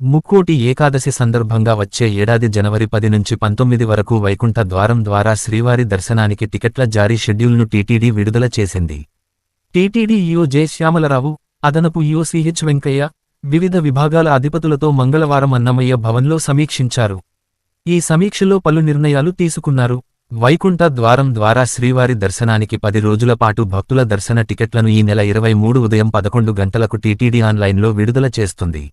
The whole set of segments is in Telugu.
ముక్కోటి ఏకాదశి సందర్భంగా వచ్చే ఏడాది జనవరి పది నుంచి పంతొమ్మిది వరకు వైకుంఠ ద్వారం ద్వారా శ్రీవారి దర్శనానికి టికెట్ల జారీ షెడ్యూల్ను టీటీడీ విడుదల చేసింది. టీటీడీ ఈఓ జె శ్యామలరావు అదనపు ఈఓ సిహెచ్ వెంకయ్య వివిధ విభాగాల అధిపతులతో మంగళవారం అన్నమయ్య భవన్లో సమీక్షించారు. ఈ సమీక్షలో పలు నిర్ణయాలు తీసుకున్నారు. వైకుంఠ ద్వారం ద్వారా శ్రీవారి దర్శనానికి పది రోజుల పాటు భక్తుల దర్శన టికెట్లను ఈ నెల ఇరవై మూడు ఉదయం పదకొండు గంటలకు టీటీడీ ఆన్లైన్లో విడుదల చేస్తుంది.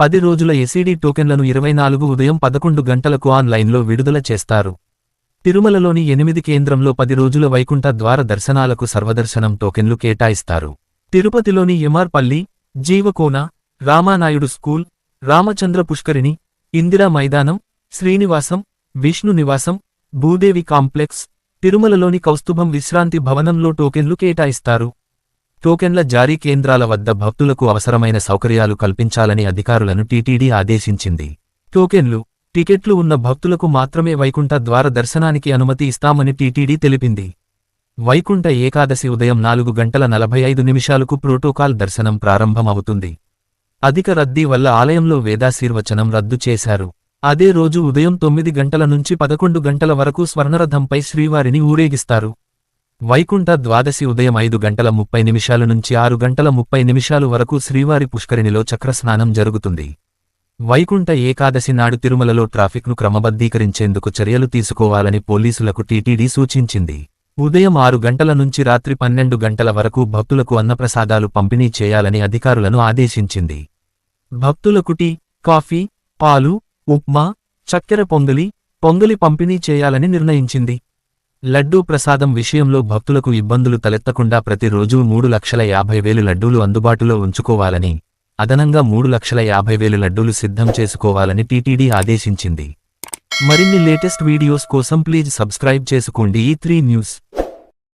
పది రోజుల ఎసిడి టోకెన్లను ఇరవై నాలుగు ఉదయం పదకొండు గంటలకు ఆన్లైన్లో విడుదల చేస్తారు. తిరుమలలోని ఎనిమిది కేంద్రంలో పది రోజుల వైకుంఠ ద్వార దర్శనాలకు సర్వదర్శనం టోకెన్లు కేటాయిస్తారు. తిరుపతిలోని ఎమార్పల్లి జీవకోన రామానాయుడు స్కూల్ రామచంద్ర పుష్కరిణి ఇందిరా మైదానం శ్రీనివాసం విష్ణు నివాసం భూదేవి కాంప్లెక్స్ తిరుమలలోని కౌస్తుభం విశ్రాంతి భవనంలో టోకెన్లు కేటాయిస్తారు. టోకెన్ల జారీ కేంద్రాల వద్ద భక్తులకు అవసరమైన సౌకర్యాలు కల్పించాలని అధికారులను టీటీడీ ఆదేశించింది. టోకెన్లు టికెట్లు ఉన్న భక్తులకు మాత్రమే వైకుంఠ ద్వార దర్శనానికి అనుమతి ఇస్తామని టీటీడీ తెలిపింది. వైకుంఠ ఏకాదశి ఉదయం నాలుగు గంటల నలభై ఐదు నిమిషాలకు ప్రోటోకాల్ దర్శనం ప్రారంభమవుతుంది. అధిక రద్దీ వల్ల ఆలయంలో వేదాశీర్వచనం రద్దు చేశారు. అదే రోజు ఉదయం తొమ్మిది గంటల నుంచి పదకొండు గంటల వరకు స్వర్ణరథంపై శ్రీవారిని ఊరేగిస్తారు. వైకుంఠ ద్వాదశి ఉదయం ఐదు గంటల ముప్పై నిమిషాల నుంచి ఆరు గంటల ముప్పై నిమిషాలు వరకు శ్రీవారి పుష్కరిణిలో చక్రస్నానం జరుగుతుంది. వైకుంఠ ఏకాదశి నాడు తిరుమలలో ట్రాఫిక్ను క్రమబద్ధీకరించేందుకు చర్యలు తీసుకోవాలని పోలీసులకు టీటీడీ సూచించింది. ఉదయం ఆరు గంటల నుంచి రాత్రి పన్నెండు గంటల వరకు భక్తులకు అన్నప్రసాదాలు పంపిణీ చేయాలని అధికారులను ఆదేశించింది. భక్తులకు టీ కాఫీ పాలు ఉప్మా చక్కెర పొంగలి పొంగలి పంపిణీ చేయాలని నిర్ణయించింది. లడ్డూ ప్రసాదం విషయంలో భక్తులకు ఇబ్బందులు తలెత్తకుండా ప్రతిరోజూ మూడు లక్షల యాభై వేలు లడ్డూలు అందుబాటులో ఉంచుకోవాలని అదనంగా మూడు లక్షల యాభై వేలు లడ్డూలు సిద్ధం చేసుకోవాలని టీటీడీ ఆదేశించింది. మరిన్ని లేటెస్ట్ వీడియోస్ కోసం ప్లీజ్ సబ్స్క్రైబ్ చేసుకోండి ఈ త్రీ న్యూస్.